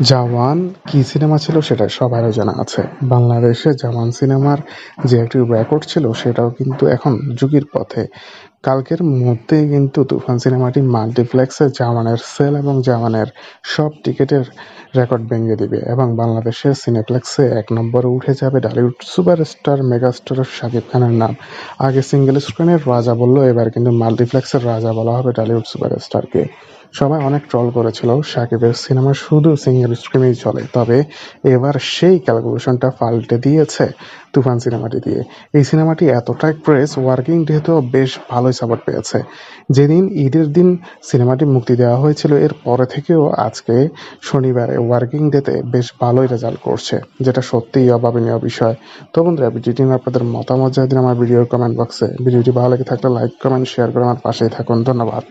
জাওয়ান কী cinema ছিল সেটা সবারই জানা আছে। বাংলাদেশে জাওয়ান সিনেমার যে একটি রেকর্ড ছিল সেটাও কিন্তু এখন যুগের পথে। কালকের মধ্যেই কিন্তু তুফান সিনেমাটি মাল্টিপ্লেক্সে জাওয়ানের সেল এবং জাওয়ানের সব টিকিটের রেকর্ড ভেঙে দিবে এবং বাংলাদেশের সিনেপ্লেক্সে এক নম্বরে উঠে যাবে ডালিউড সুপারস্টার মেগাস্টার শাকিব খানের নাম। আগে সিঙ্গেল স্ক্রিনের রাজা বলল, এবার কিন্তু মাল্টিপ্লেক্সের রাজা বলা হবে ডালিউড সুপারস্টারকে সবাই অনেক ট্রল করেছিল সাকিবের সিনেমা শুধু সিঙ্গেল স্ক্রিনেই চলে, তবে এবার সেই ক্যালকুলেশনটা পাল্টে দিয়েছে তুফান সিনেমাটি দিয়ে। এই সিনেমাটি এতটাই প্রেস ওয়ার্কিং ডেতেও বেশ ভালোই সাপোর্ট পেয়েছে। যেদিন ঈদের দিন সিনেমাটি মুক্তি দেওয়া হয়েছিল, এর পরে থেকেও আজকে শনিবারে ওয়ার্কিং ডেতে বেশ ভালোই রেজাল্ট করছে, যেটা সত্যিই অভাবনীয় বিষয়। তো বন্ধুরা, ভিডিওটি আপনাদের মতামত জানিয়ে দিন আমার ভিডিওর কমেন্ট বক্সে ভিডিওটি ভালো লেগে থাকলে লাইক কমেন্ট শেয়ার করে আমার পাশেই থাকুন। ধন্যবাদ।